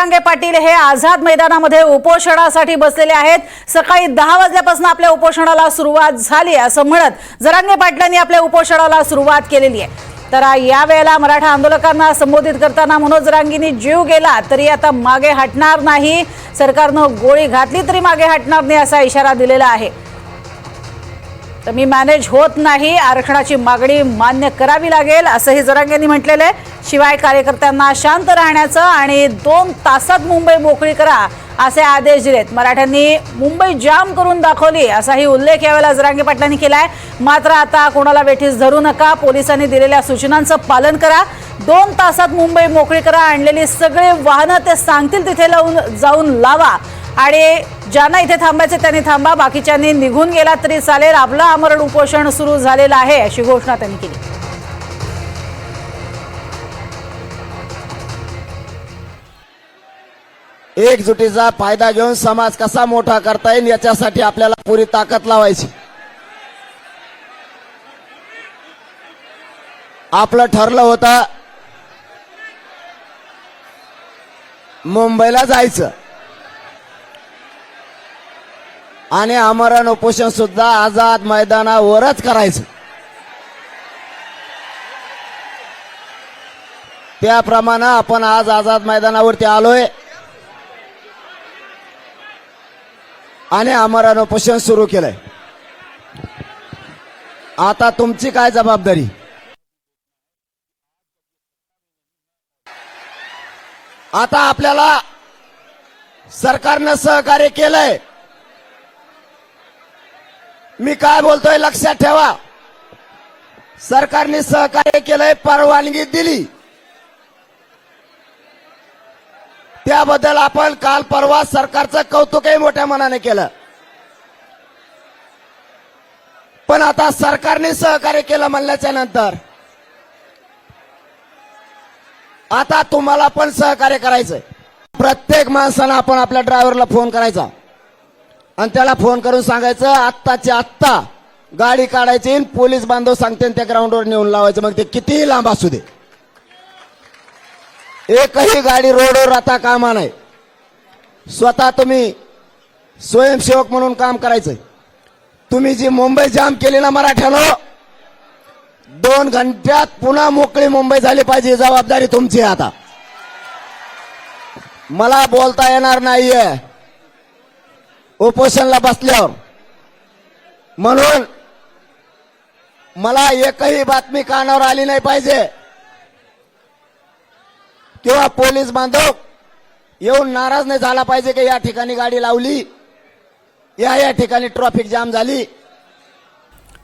जरांगे पाटील हे आझाद मैदानामध्ये उपोषणासाठी बसलेले आहेत. सकाळी दहा वाजल्यापासून आपल्या उपोषणाला सुरुवात झाली असं म्हणत जरांगे पाटलांनी आपल्या उपोषणाला सुरुवात केलेली आहे. तर या वेळेला मराठा आंदोलकांना संबोधित करताना मनोज रांगींनी जीव गेला तरी आता मागे हटणार नाही. सरकारनं गोळी घातली तरी मागे हटणार नाही असा इशारा दिलेला आहे. तर मी मॅनेज होत नाही. आरक्षणाची मागणी मान्य करावी लागेल असंही जरांग यांनी म्हटलेलं आहे. शिवाय कार्यकर्त्यांना शांत राहण्याचं आणि दोन तासात मुंबई मोकळी करा असे आदेश दिलेत. मराठ्यांनी मुंबई जाम करून दाखवली असाही उल्लेख यावेळेला जरांगे पाटलांनी केला आहे मात्र आता कोणाला वेठीस धरू नका पोलिसांनी दिलेल्या सूचनांचं पालन करा. दोन तासात मुंबई मोकळी करा आणलेली सगळी वाहनं ते सांगतील तिथे लावून जाऊन लावा. आणि ज्यांना इथे थांबायचे त्यांनी थांबा. बाकीच्यांनी निघून गेला तरी चालेल. आपलं आमरण उपोषण सुरू झालेलं आहे अशी घोषणा त्यांनी केली. एकजुटीचा फायदा घेऊन समाज कसा मोठा करता येईल याच्यासाठी आपल्याला पुरी ताकद लावायची. आपलं ठरलं होतं मुंबईला जायचं. आणि आमरण उपोषण सुद्धा आझाद मैदानावरच करायचं. त्याप्रमाणे आपण आज आझाद मैदानावरती आलोय. आणि आमरण उपोषण सुरू केलंय. आता तुमची काय जबाबदारी? आता आपल्याला सरकारनं सहकार्य केलंय. मी काय बोलतोय लक्षात ठेवा. सरकारने सहकार्य केलंय परवानगी दिली. त्याबद्दल आपण काल परवा सरकारचं कौतुकही मोठ्या मनाने केलं. पण आता सरकारने सहकार्य केलं म्हणल्याच्या नंतर आता तुम्हाला पण सहकार्य करायचंय. प्रत्येक माणसानं आपण आपल्या ड्रायव्हरला फोन करायचा. आणि त्याला फोन करून सांगायचं आत्ताची आत्ता गाडी काढायची आणि पोलीस बांधव सांगते आणि त्या ग्राउंडवर नेऊन लावायचं. मग ते कितीही लांब असू दे. एकही गाडी रोडवर आता कामा नाही स्वतः तुम्ही स्वयंसेवक म्हणून काम करायचंय. तुम्ही जी मुंबई जाम केली ना मराठ्यानं दोन घंट्यात पुन्हा मोकळी मुंबई झाली पाहिजे जबाबदारी तुमची आता. मला बोलता येणार नाहीये. उपोषणला बसल्यावर. म्हणून मला एकही बातमी कानावर आली नाही पाहिजे. किंवा पोलीस बांधव येऊन नाराज नाही झाला पाहिजे की या ठिकाणी गाडी लावली. या या ठिकाणी ट्रॉफिक जाम झाली.